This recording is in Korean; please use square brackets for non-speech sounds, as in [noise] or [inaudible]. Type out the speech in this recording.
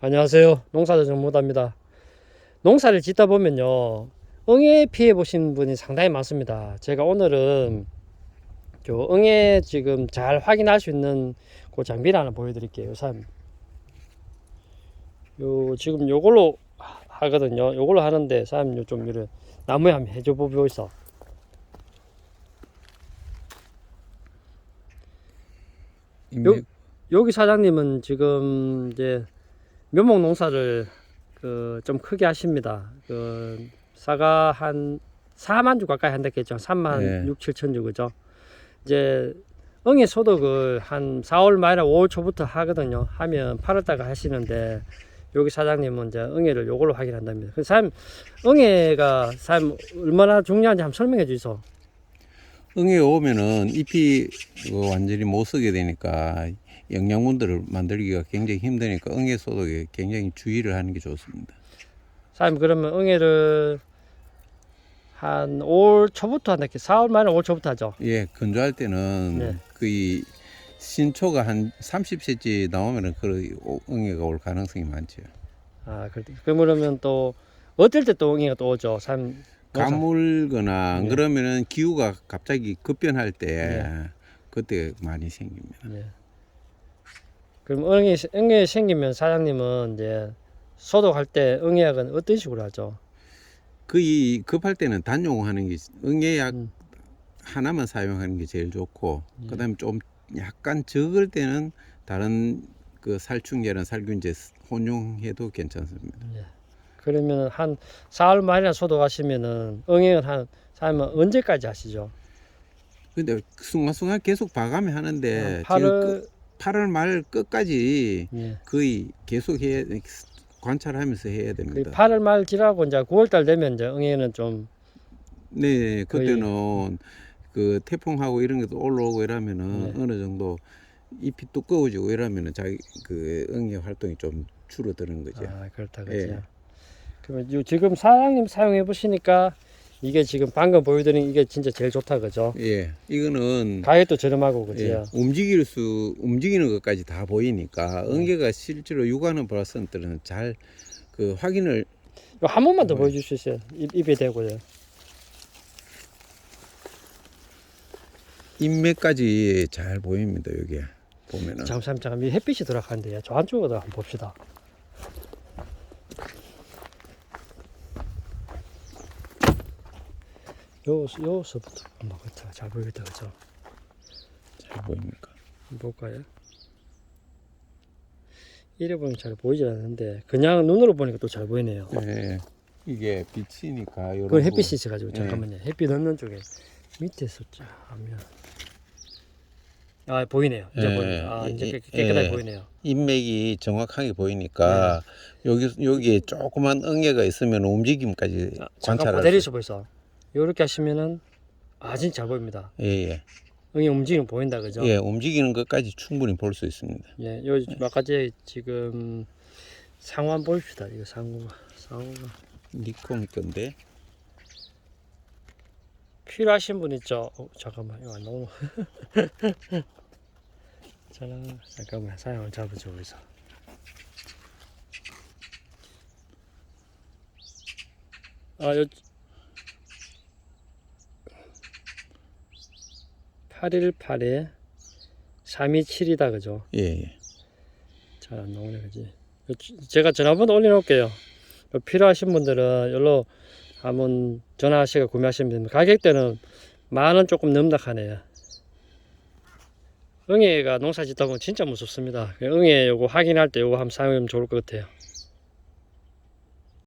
안녕하세요. 농사도 정무다입니다. 농사를 짓다 보면요. 응애 피해 보신 분이 상당히 많습니다. 제가 오늘은 저 응애 지금 잘 확인할 수 있는 그 장비를 하나 보여드릴게요. 참. 요 지금 요걸로 하- 하거든요. 요걸로 하는데 사람 좀 이런 나무에 한번 해줘 보고 있어. 인맥 여기 사장님은 지금 이제 묘목 농사를 그 좀 크게 하십니다. 그 사과 한 4만 주 가까이 한다겠죠. 3만 네. 6, 7천 주 그죠. 이제 응애 소독을 한 4월 말이나 5월 초부터 하거든요. 하면 8월 달까 하시는데 여기 사장님은 이제 응애를 요걸로 확인한답니다. 그 사람 응애가 사람 얼마나 중요한지 한번 설명해 주이소. 응에 오면은 잎이 그 완전히 못 쓰게 되니까 영양분들을 만들기가 굉장히 힘드니까 응애 소독에 굉장히 주의를 하는 게 좋습니다. 사장님 그러면 응애를 한 5월 초부터 한다. 4월 말에 5월 초부터 하죠. 예, 건조할 때는 네. 거의 신초가 한 30cm 나오면은 그 응애가 올 가능성이 많죠. 아. 그러면 또 어떨 때 또 응애가 또 오죠. 삶 가물거나 안 네. 그러면은 기후가 갑자기 급변할 때 네. 그때 많이 생깁니다. 네. 그럼 응애 응애 생기면 사장님은 이제 소독할 때 응애약은 어떤 식으로 하죠? 거의 급할 때는 단용하는 게 응애약 음. 하나만 사용하는 게 제일 좋고 예. 그다음에 좀 약간 적을 때는 다른 그 살충제나 살균제 혼용해도 괜찮습니다. 네. 그러면 한 4월 말이나 소독하시면은 응애는 한 사장님은 언제까지 하시죠? 근데 순간순간 계속 봐가며 하는데 한 지금 8월 끝- 8월 말 끝까지 예. 거의 계속 해 관찰하면서 해야 그 됩니다. 8월 말 지나고 이제 9월 달 되면 이제 응애는 좀 네, 거의- 그때는 그 태풍하고 이런 것도 올라오고 이러면은 네. 어느 정도 잎이 두꺼워지고 이러면은 자기 그 응애 활동이 좀 줄어드는 거죠. 아, 그렇다 예. 그죠. 그러면 요- 지금 사장님 사용해 보시니까 이게 지금 방금 보여드린 이게 진짜 제일 좋다 그죠? 예, 이거는 가격도 저렴하고 그죠? 예, 움직일 수 움직이는 것까지 다 보이니까 네. 응개가 실제로 육아하는 플라선들은 잘 그 확인을 이거 한 번만 더 네. 보여줄 수 있어요? 입, 입에 대고요. 인맥까지 잘 보입니다 여기 보면은 잠시만 잠깐 이 햇빛이 들어가는데요. 저 안쪽으로 한번 봅시다. 요 요서부터 한번 그렇다 잘 보이겠다 그죠? 잘 보입니까? 볼까요? 이래 보면 잘 보이지 않는데 그냥 눈으로 보니까 또 잘 보이네요. 예, 이게 빛이니까 요런 부- 햇빛이 있어가지고 예. 잠깐만요. 햇빛 없는 쪽에 밑에서 자 하면 아 보이네요. 이제 예, 보이네요. 아 이제 예, 깨- 깨끗하게 예. 보이네요. 인맥이 정확하게 보이니까 네. 여기 여기에 조그만 응애가 있으면 움직임까지 아, 잠깐 관찰할 내리서 수. 보 이렇게 하시면은 아 진짜 잘 보입니다. 예, 예, 응이 움직이면 보인다 그죠? 예, 움직이는 것까지 충분히 볼 수 있습니다. 예, 요제 지금 상호 한번 보입시다. 이거 상호가 상호가 니콘 건데 필요하신 분 있죠? 어, 잠깐만 이거 안 나오나? [laughs] 자, 잠깐만 사용을 잡아줘 여기서. 아, 요 818에 327이다 그죠? 예, 예. 잘 안 나오네 그지? 제가 전화번호 올려놓을게요. 요 필요하신 분들은 여기로 한번 전화하시고 구매하시면 됩니다. 가격대는 만 원 조금 넘락하네요. 응애가 농사 짓다 보면 진짜 무섭습니다. 응애 요거 확인할 때 요거 한번 사용하면 좋을 것 같아요.